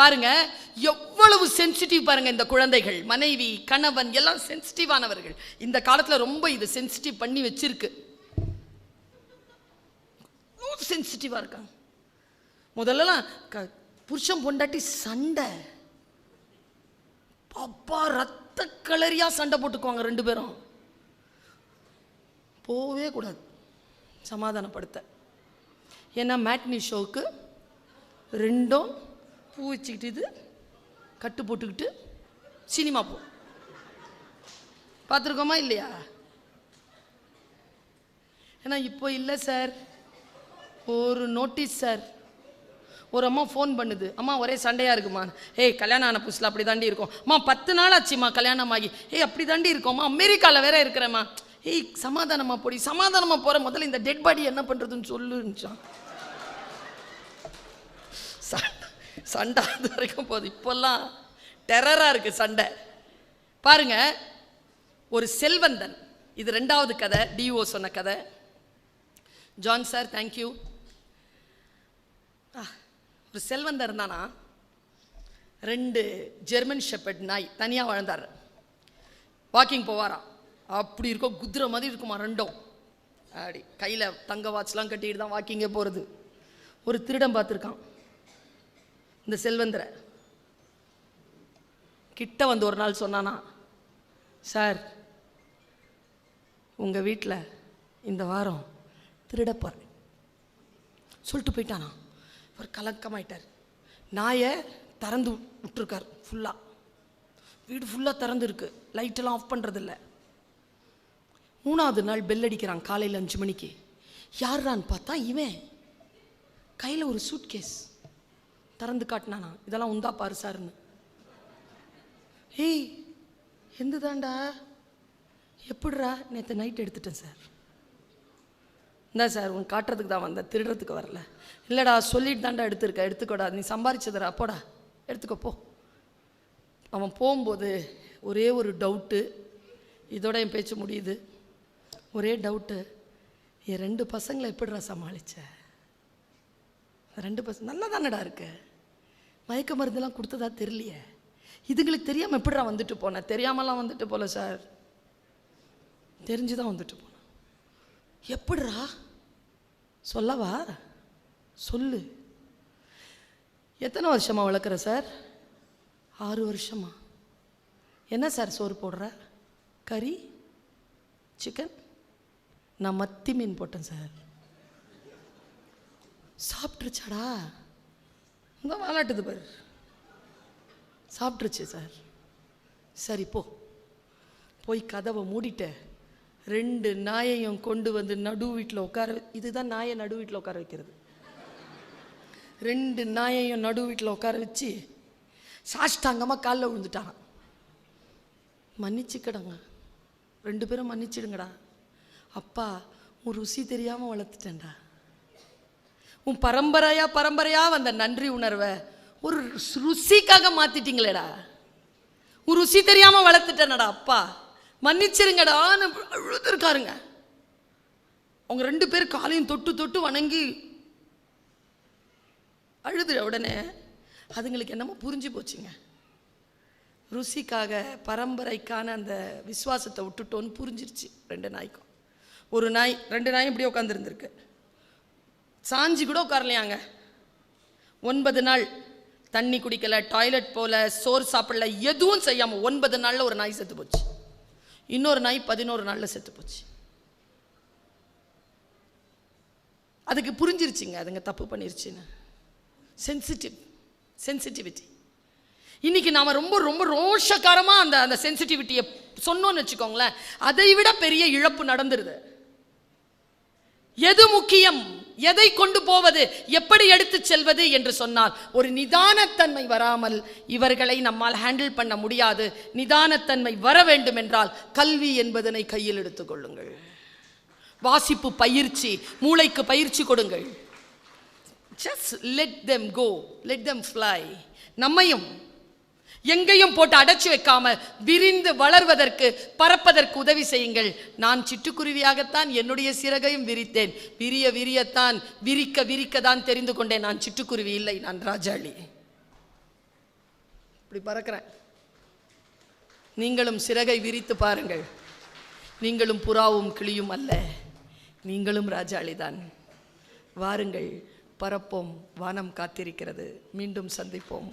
பாருங்க எவ்வளவு சென்சிட்டிவ் பாருங்க இந்த குழந்தைகள். மனைவி கணவன் எல்லாம் சென்சிட்டிவானவர்கள் இந்த காலத்தில் ரொம்ப இது சென்சிட்டிவ் பண்ணி வச்சிருக்கு. சென்சிட்டிவா இருக்காங்க. முதல்லலாம் க- புருஷன் பொண்டாட்டி சண்டை. அப்பா ரத்த கலரியா சண்டை போட்டுக்குவாங்க ரெண்டு பேரும். போவே கூடாது. சமாதானப்படுத்த. ஏன்னா மேட்னி ஷோவுக்கு ரெண்டும் பூ வச்சுக்கிட்டு இது கட்டு போட்டுக்கிட்டு சினிமா போ. பார்த்துருக்கோமா இல்லையா? ஏன்னா இப்போ இல்லை சார். ஒரு நோட்டீஸ் சார். ஒரு அம்மா ஃபோன் பண்ணுது. அம்மா ஒரே சண்டையாக இருக்குமா? ஏய் கல்யாணம் ஆன புதுசில் அப்படி தாண்டி இருக்கும். அம்மா பத்து நாள் ஆச்சும்மா கல்யாணம் ஆகி ஏய் அப்படி தாண்டி இருக்கோம்மா அமெரிக்காவில் வேற இருக்கிறேம்மா. ஏய் சமாதானமா போடி. சமாதானமா போற முதல்ல இந்த டெட் பாடி என்ன பண்ணுறதுன்னு சொல்லுச்சான் சண்டை அது வரைக்கும் போகுது. இப்போல்லாம் டெரராக இருக்குது சண்டை. பாருங்க ஒரு செல்வந்தன். இது ரெண்டாவது கதை டிஓ சொன்ன கதை. ஜான் சார் தேங்க்யூ ஒரு செல்வந்தன் இருந்தானா ரெண்டு ஜெர்மன் ஷெப்பர்ட் நாய் தனியாக வாழ்ந்தார். வாக்கிங் போவாராம் அப்படி இருக்கும் குதிரை மாதிரி இருக்குமா ரெண்டும்? அப்படி கையில் தங்க வாட்ச்லாம் கட்டிட்டு தான் வாக்கிங்கே போகிறது ஒரு திருடம் பார்த்துருக்கான். இந்த செல்வந்தரை. கிட்ட வந்து ஒரு நாள் சொன்னானா சார் உங்கள் வீட்டில் இந்த வாரம் திருடப்பார் சொல்லிட்டு போயிட்டானா. அவர் கலக்கமாயிட்டார். நாயை திறந்து விட்டுருக்கார் ஃபுல்லாக வீடு ஃபுல்லாக திறந்து இருக்கு லைட்டெல்லாம் ஆஃப் பண்ணுறதில்ல மூணாவது நாள் பெல் அடிக்கிறான் காலையில் அஞ்சு மணிக்கு. யார்றான்னு பார்த்தா இவன். கையில் ஒரு சூட் கேஸ் திறந்து காட்டினானா? இதெல்லாம் உந்தா பாரு சார்னு ஏய் எந்த தாண்டா எப்படிரா நேற்று நைட் எடுத்துட்டேன் சார். இந்தா சார் உன் காட்டுறதுக்கு தான் வந்தேன். திருடுறதுக்கு வரல. இல்லைடா சொல்லிட்டு தாண்டா எடுத்துருக்க. எடுத்துக்கோடா. நீ சம்பாரிச்சதுடா. போடா. எடுத்துக்கோ போ. அவன் போகும்போது ஒரே ஒரு டவுட்டு இதோட என் பேச்சு முடியுது. ஒரே டவுட்டு என் ரெண்டு பசங்களை எப்படிடா சமாளித்த ரெண்டு பசங்க நல்லா தானடா இருக்கு? மயக்க மருந்தெல்லாம் கொடுத்ததா தெரியலையே. இதுங்களுக்கு தெரியாமல் எப்படிடா வந்துட்டு போனேன்? தெரியாமலாம் வந்துட்டு போல சார். தெரிஞ்சு தான் வந்துட்டு போனேன். எப்படிடா? சொல்லவா? சொல்லு. எத்தனை வருஷமாக வளர்க்குற சார்? ஆறு வருஷமா. என்ன சார் சோறு போடுற? கறி? சிக்கன்? நான் மத்தி மீன் போட்டேன் சார். சாப்பிட்ருச்சாடா இந்த வாலாட்டுது பாரு. சாப்பிட்ருச்சு சார். சரி போ. போய் கதவை மூடிட்ட ரெண்டு நாயையும் கொண்டு வந்து நடு வீட்டில் உட்கார இதுதான் நாயை நடு வீட்டில் உட்கார வைக்கிறது. ரெண்டு நாயையும் நடு வீட்டில் உட்கார வச்சு சாஷ்டாங்கமாக காலில் விழுந்துட்டான் மன்னிச்சுக்கடங்க. ரெண்டு பேரும் மன்னிச்சிடுங்கடா. அப்பா உன் ருசி தெரியாமல் வளர்த்துட்டேன்டா. உன் பரம்பரையாக பரம்பரையாக வந்த நன்றி உணர்வை ஒரு ருசிக்காக மாற்றிட்டீங்களேடா ஒரு ருசி தெரியாமல் வளர்த்துட்டேனடா அப்பா. மன்னிச்சிருங்கடான்னு அழுதுருக்காருங்க. அவங்க ரெண்டு பேர் காலையும் தொட்டு தொட்டு வணங்கி அழுது உடனே அதுங்களுக்கு என்னமோ புரிஞ்சு போச்சுங்க. ருசிக்காக பரம்பரைக்கான அந்த விசுவாசத்தை விட்டுட்டோன்னு புரிஞ்சிருச்சு ரெண்டு நாய்க்கும். ஒரு நாய் ரெண்டு நாயும் இப்படியே உட்காந்துருந்துருக்கு சாஞ்சி கூட உட்காரலையாங்க. ஒன்பது நாள் தண்ணி குடிக்கல டாய்லெட் போல சோறு சாப்பிடல எதுவும் செய்யாமல் ஒன்பது நாளில் ஒரு நாய் செத்து போச்சு. இன்னொரு நாய் பதினோரு நாளில் செத்து போச்சு. அதுக்கு புரிஞ்சிருச்சுங்க அதுங்க தப்பு பண்ணிருச்சுன்னு. சென்சிட்டிவ் சென்சிட்டிவிட்டி இன்னைக்கு நாம் ரொம்ப ரொம்ப ரோஷக்காரமாக அந்த அந்த சென்சிட்டிவிட்டியை சொன்னோம்னு வச்சுக்கோங்களேன் அதை விட பெரிய இழப்பு நடந்துருது. எது முக்கியம்? எதை கொண்டு போவது எப்படி எடுத்துச் செல்வது என்று சொன்னால் ஒரு நிதானத்தன்மை வராமல் இவர்களை நம்மால் ஹேண்டில் பண்ண முடியாது. நிதானத்தன்மை வர வேண்டும் என்றால் கல்வி என்பதனை கையில் எடுத்துக்கொள்ளுங்கள் வாசிப்பு பயிற்சி மூளைக்கு பயிற்சி கொடுங்கள். Just let them go let them fly நம்மையும் எங்கேயும் போட்டு அடைச்சு வைக்காம விரிந்து வளர்வதற்கு பறப்பதற்கு உதவி செய்யுங்கள். நான் சிட்டுக்குருவியாகத்தான் என்னுடைய சிறகையும் விரித்தேன். விரிய விரியத்தான் விரிக்க விரிக்க தான் தெரிந்து கொண்டேன். நான் சிட்டுக்குருவி இல்லை நான் ராஜாளி. இப்படி பறக்கிறேன். நீங்களும் சிறகை விரித்து பாருங்கள். நீங்களும் புறாவும் கிளியும் அல்ல. நீங்களும் ராஜாளிதான். வாருங்கள் பறப்போம் வானம் காத்திருக்கிறது. மீண்டும் சந்திப்போம்.